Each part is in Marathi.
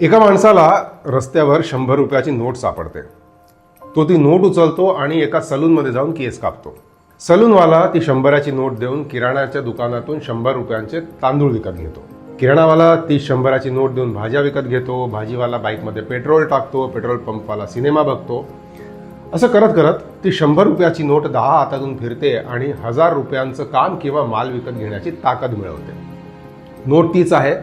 एका माणसाला रस्त्यावर शंभर रुपयाची नोट सापडते. तो ती नोट उचलतो आणि एका सलूनमध्ये जाऊन केस कापतो. सलूनवाला ती शंभराची नोट देऊन किराणाच्या दुकानातून शंभर रुपयांचे तांदूळ विकत घेतो. किराणावाला ती शंभराची नोट देऊन भाज्या विकत घेतो भाजीवाला बाईकमध्ये पेट्रोल टाकतो पेट्रोल पंपवाला सिनेमा बघतो. असं करत करत ती शंभर रुपयाची नोट दहा हातातून फिरते आणि हजार रुपयांचं काम किंवा माल विकत घेण्याची ताकद मिळवते. नोट तीच आहे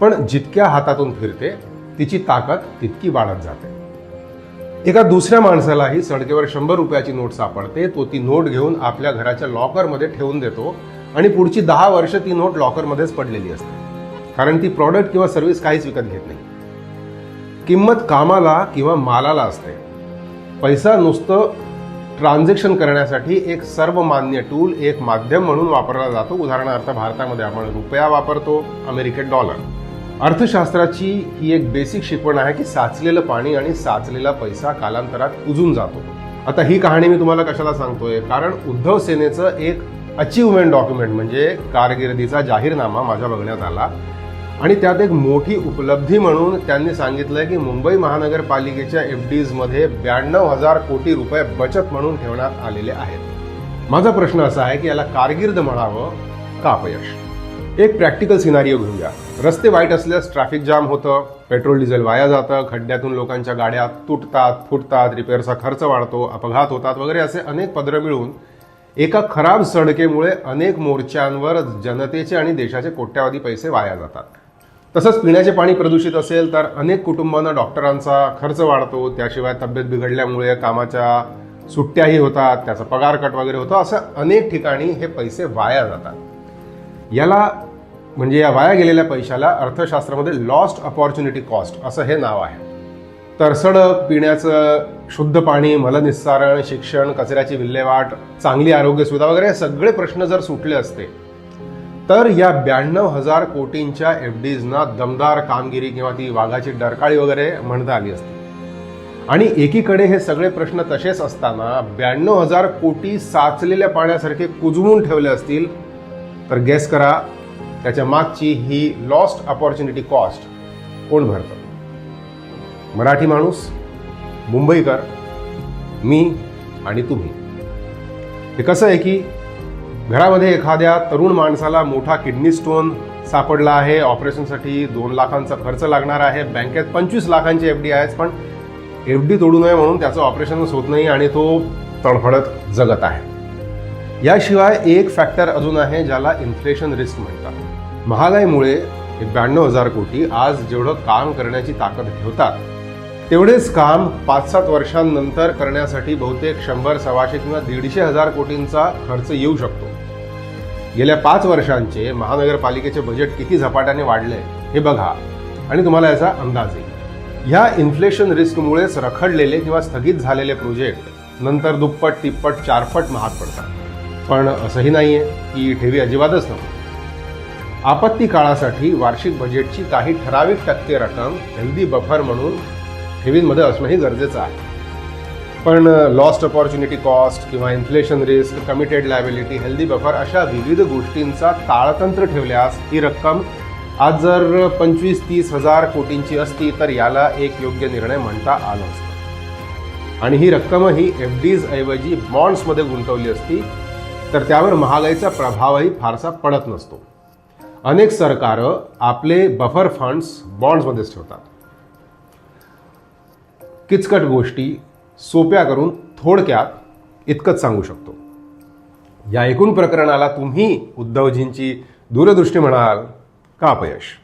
पण जितक्या हातातून फिरते तिची ताकद तितकी वाढत जाते. एका दुसऱ्या माणसालाही सडकेवर शंभर रुपयाची नोट सापडते तो ती नोट घेऊन आपल्या घराच्या लॉकरमध्ये ठेवून देतो आणि पुढची दहा वर्ष ती नोट लॉकरमध्येच पडलेली असते. कारण ती प्रॉडक्ट किंवा सर्व्हिस काहीच विकत घेत नाही. किंमत कामाला किंवा मालाला असते. पैसा नुसतं ट्रान्झॅक्शन करण्यासाठी एक सर्वमान्य टूल एक माध्यम म्हणून वापरला जातो. उदाहरणार्थ भारतामध्ये आपण रुपया वापरतो अमेरिकेत डॉलर. अर्थशास्त्राची ही एक बेसिक शिकवण आहे की साचलेलं पाणी आणि साचलेला पैसा कालांतरात उजून जातो. आता ही कहाणी मी तुम्हाला कशाला सांगतोय? कारण उद्धव सेनेचं एक अचीवमेंट डॉक्युमेंट म्हणजे कारकिर्दीचा जाहीरनामा माझ्या बघण्यात आला. आणि त्यात एक मोठी उपलब्धी म्हणून त्यांनी सांगितलं की मुंबई महानगरपालिकेच्या एफ डीजमध्ये ब्याण्णव हजार कोटी रुपये बचत म्हणून ठेवण्यात आलेले आहेत. माझा प्रश्न असा आहे की याला कारगिर्द म्हणावं का अपयश? एक प्रॅक्टिकल सिनारिओ घेऊया. रस्ते वाईट असल्यास ट्रॅफिक जाम होतं पेट्रोल डिझेल वाया जातं खड्ड्यातून लोकांच्या गाड्या तुटतात फुटतात रिपेअरचा खर्च वाढतो अपघात होतात वगैरे असे अनेक पदरं मिळून एका खराब सडकेमुळे अनेक मोर्चांवर जनतेचे आणि देशाचे कोट्यावधी पैसे वाया जातात. तसंच पिण्याचे पाणी प्रदूषित असेल तर अनेक कुटुंबांना डॉक्टरांचा खर्च वाढतो त्याशिवाय तब्येत बिघडल्यामुळे कामाच्या सुट्ट्याही होतात त्याचा पगार कट वगैरे होतो असं अनेक ठिकाणी हे पैसे वाया जातात. याला म्हणजे या वाया गेलेल्या पैशाला अर्थशास्त्रामध्ये लॉस्ट अपॉर्च्युनिटी कॉस्ट असं हे नाव आहे. तरसडक पिण्याचं शुद्ध पाणी मलनिस्सारण शिक्षण कचऱ्याची विल्हेवाट चांगली आरोग्य सुविधा वगैरे हे सगळे प्रश्न जर सुटले असते तर या ब्याण्णव हजार कोटींच्या एफ डीजना दमदार कामगिरी किंवा ती वाघाची डरकाळी वगैरे म्हणता आली असती. आणि एकीकडे हे सगळे प्रश्न तसेच असताना ब्याण्णव हजार कोटी साचलेल्या पाण्यासारखे कुजवून ठेवले असतील तर गेस करा त्याच्या मागची ही लॉस्ट अपॉर्च्युनिटी कॉस्ट कोण भरतं? मराठी माणूस मुंबईकर मी आणि तुम्ही. हे कसं आहे की घरामध्ये एखाद्या तरुण माणसाला मोठा किडनी स्टोन सापडला आहे ऑपरेशनसाठी दोन लाखांचा खर्च लागणार आहे बँकेत पंचवीस लाखांची एफ डी आहेच पण एफ डी तोडू नये म्हणून त्याचं ऑपरेशनच होत नाही आणि तो तडफडत जगत आहे. याशिवाय एक फॅक्टर अजून आहे ज्याला इन्फ्लेशन रिस्क म्हणतात. महागाईमुळे हे ब्याण्णव हजार कोटी आज जेवढं काम करण्याची ताकद ठेवतात तेवढेच काम पाच सात वर्षांनंतर करण्यासाठी बहुतेक शंभर सव्वाशे किंवा दीडशे हजार कोटींचा खर्च येऊ शकतो. गेल्या पाच वर्षांचे महानगरपालिकेचे बजेट किती झपाट्याने वाढले हे बघा आणि तुम्हाला याचा अंदाज येईल. ह्या इन्फ्लेशन रिस्कमुळेच रखडलेले किंवा स्थगित झालेले प्रोजेक्ट नंतर दुप्पट तिप्पट चारपट महाग पडतात. पण असंही नाही आहे की ठेवी अजिबातच नको. आपत्ती काळासाठी वार्षिक बजेटची काही ठराविक टक्के रक्कम हेल्दी बफर म्हणून ठेवींमध्ये असणंही गरजेचं आहे. पण लॉस्ट अपॉर्च्युनिटी कॉस्ट किंवा inflation risk committed liability healthy buffer अशा विविध गोष्टींचा ताळतंत्र ठेवल्यास ही रक्कम आज जर पंचवीस तीस हजार कोटींची असती तर याला एक योग्य निर्णय म्हणता आला असतं. आणि ही रक्कमही एफ डीज ऐवजी बॉन्ड्समध्ये गुंतवली असती तर त्यावर महागाईचा प्रभावही फारसा पडत नसतो. अनेक सरकारं आपले बफर फंड्स बॉन्ड्समध्येच ठेवतात. किचकट गोष्टी सोप्या करून थोडक्यात इतकंच सांगू शकतो. या एकूण प्रकरणाला तुम्ही उद्धवजींची दूरदृष्टी म्हणाल का अपयश?